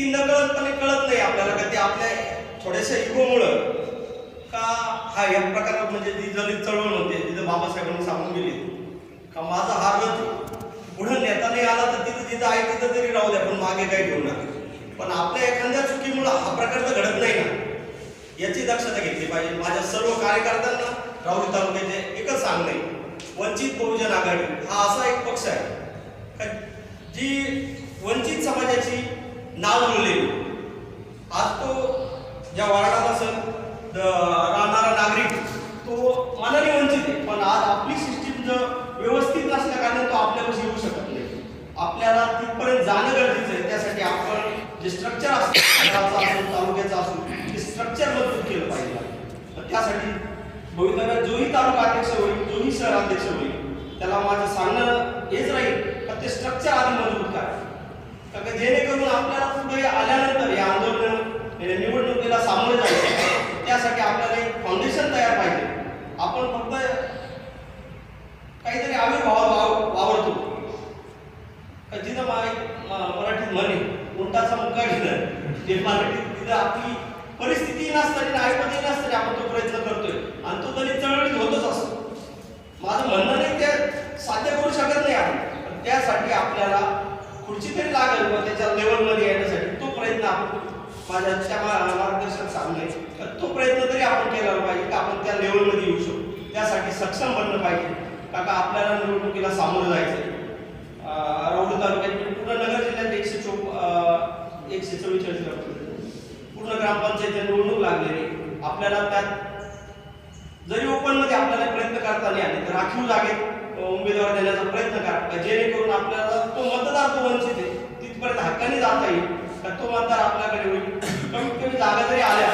ती नकळतपणे कळत नाही आपल्याला का ते आपल्या थोड्याशा इगोमुळं का हा या प्रकारात म्हणजे ती जरी चळवळ होते तिथं बाबासाहेबांनी सांगून गेली का माझा हा रथ पुढं नेता नाही आला तर तिथं तिथं आहे तिथं तरी राहू द्या पण मागे काही घेऊ नका. पण आपल्या एखाद्या चुकीमुळं हा प्रकार तर घडत नाही ना. याची दक्षता घेतली पाहिजे. माझ्या सर्व कार्यकर्त्यांना राहुरी तालुक्याचे एकच सांगणे वंचित बहुजन आघाडी हा असा एक पक्ष आहे. का जी वंचित समाजाची नाव उरले. आज तो ज्या वार्डात असेल राहणारा नागरिक तो मनाने वंचित आहे. पण आज आपली सिस्टीम जर व्यवस्थित नसल्या तो आपल्यापाशी येऊ शकत नाही. आपल्याला तिथपर्यंत जाणं गरजेचं आहे. त्यासाठी आपण जे स्ट्रक्चर असतं तालुक्याचं असो ते स्ट्रक्चर मजबूत केलं पाहिजे. त्यासाठी भवितव्यात जोही तालुका अध्यक्ष होईल जोही शहर अध्यक्ष होईल त्याला माझं सांगणं हेच राहील. का ते स्ट्रक्चर आधी मजबूत करा. का जेणेकरून आपल्याला कुठे आल्यानंतर या आंदोलन निवडणुकीला सामोरे जायचं त्यासाठी आपल्याला एक फाउंडेशन तयार पाहिजे. आपण फक्त काहीतरी आम्ही भाव वावरतो. जिथं मा- मराठीत म्हणे उंटाचा मुक्का घेणं. ते मराठीत तिथं आपली परिस्थिती नसताना ऐपतही नसताना आपण तो प्रयत्न करतोय. आणि तो तरी चळवळीत होतो असतो माझं म्हणणं नाही ते साध्य करू शकत नाही आपण पण त्यासाठी आपल्याला खुर्ची तरी लागेल किंवा त्याच्या लेवलमध्ये येण्यासाठी तो प्रयत्न आपण माझ्या त्या मा- मार्गदर्शक तर तो प्रयत्न तरी आपण केला पाहिजे की आपण त्या लेवलमध्ये येऊ शकतो त्यासाठी सक्षम बनलं पाहिजे. का का आपल्याला निवडणुकीला सामोरं जायचं राहुल तालुक्यात पूर्ण नगर जिल्ह्यात एकशे चोप एकशे चव्वेचाळीस पूर्ण ग्रामपंचायत निवडणूक लागलेली आपल्याला त्यात जरी ओपनमध्ये आपल्याला प्रयत्न करता नाही आले तर राखीव जागेत उमेदवार देण्याचा प्रयत्न करा. जेणेकरून आपल्याला तो मतदार तो वंचित आहे तिथपर्यंत हक्काने जाता येईल तर तो मतदार आपल्याकडे होईल कमीत कमी जागा जरी आल्या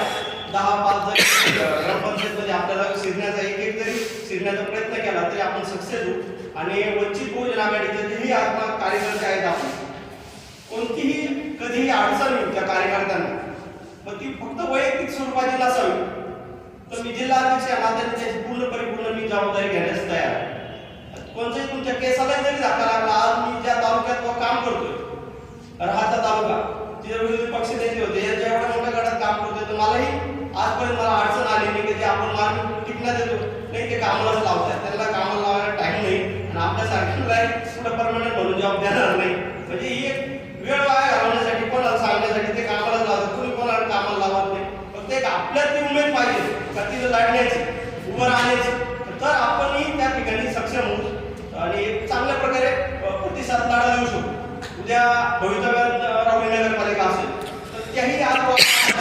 दहा पाच जरी ग्रामपंचायतमध्ये आपल्याला शिरण्याचा एक एक जरी शिरण्याचा प्रयत्न केला तरी आपण सक्सेस होऊ. आणि वंचित बहुजन आघाडीचे जेही आत्मा कार्यकर्ते आहेत आपण. कोणतीही कधीही अडचण येईल त्या कार्यकर्त्यांना. मग ती फक्त वैयक्तिक स्वरूपाची नसावी तर मी जिल्हा अध्यक्ष या नात्याने त्याची पूर्ण परिपूर्ण मी जबाबदारी घेण्यास तयार आहे. कोणत्याही तुमच्या केसाला जरी धक्का लागला आज मी ज्या तालुक्यात काम करतोय राहाचा तालुका तिथे विरोधी पक्ष नेते होते यांच्या एवढ्या मोठ्या गटात काम करतोय तर मलाही आजपर्यंत मला अडचण आली नाही की आपण मार्ग टिकण्यात येतो. नाही ते कामालाच लावतात त्यांना कामाला लावायला टाइम नाही. आणि आपल्या सारख्याला पुढे परमनंट म्हणून जॉब देणार नाही. म्हणजे ही एक वेळ वाया घालवण्यासाठी कोणाला सांगण्यासाठी ते कामाला लावतात कोणी कोणाला कामाला लावत नाही. फक्त एक आपल्यात ती उमेद पाहिजे. का तिथं लढण्याची उभं राहण्याची. तर आपणही त्या ठिकाणी सक्षम होऊ. आणि एक चांगल्या प्रकारे प्रतिसाद लढा देऊ शकतो उद्या भवितव्यात अ, नगरपालिका असेल तर त्याही आज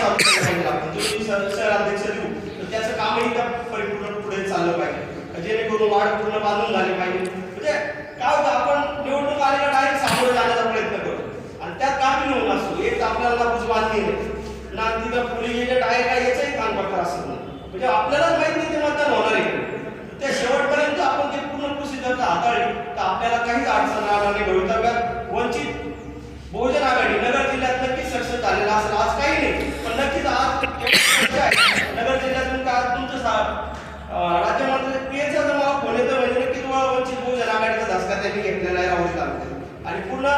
आपण अध्यक्ष देऊ तर त्याचं कामही त्या परिपूर्ण पुढे चाललं पाहिजे जेणेकरून वाढ पूर्ण बांधून झाली पाहिजे म्हणजे काय होतं आपण निवडणूक आलेला डायरेक्ट सामोरे जाण्याचा प्रयत्न करतो आणि त्यात कामी होऊन असतो एक आपल्याला बुज बांधली ना तिथं पोलीस एजंट आहे याचंही काम करता असत म्हणजे आपल्यालाच माहीत नाही ते मतदान होणार आहे त्या शेवटपर्यंत आपण ते पूर्ण प्रोसिजर हाताळली तर आपल्याला काहीच अडचण राहणार नाही. भवितव्यात वंचित बहुजन आघाडी नगर जिल्ह्यात नक्कीच सक्सेस झालेला असेल आज काही नाही पण नक्कीच आज एवढं आहे. नगर जिल्ह्यातून का आज तुमचं सा- अं, जर मला फोन येतो म्हणजे नक्की तुम्हाला वंचित बहुजन आघाडीचा धसका त्यांनी घेतलेला आहे राहुल तालुक्यात आणि पूर्ण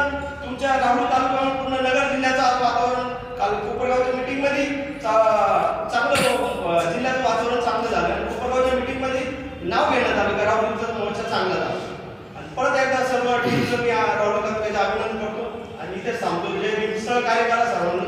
तुमच्या राहुल तालुक्यावर पूर्ण नगर जिल्ह्याचं आज वातावरण काल कोपरगावच्या मीटिंगमध्ये चांगलं जिल्ह्याचं वातावरण चांगलं झालं आणि कोपरगावच्या मीटिंगमध्ये नाव घेण्यात आलं का राहुलचा मोर्चा चांगला झाला. आणि परत एकदा सर्व टीमचं मी राहुल तालुक्याचं अभिनंदन करतो. आणि इथे सांगतो जे मी सहकार्य करा सर्व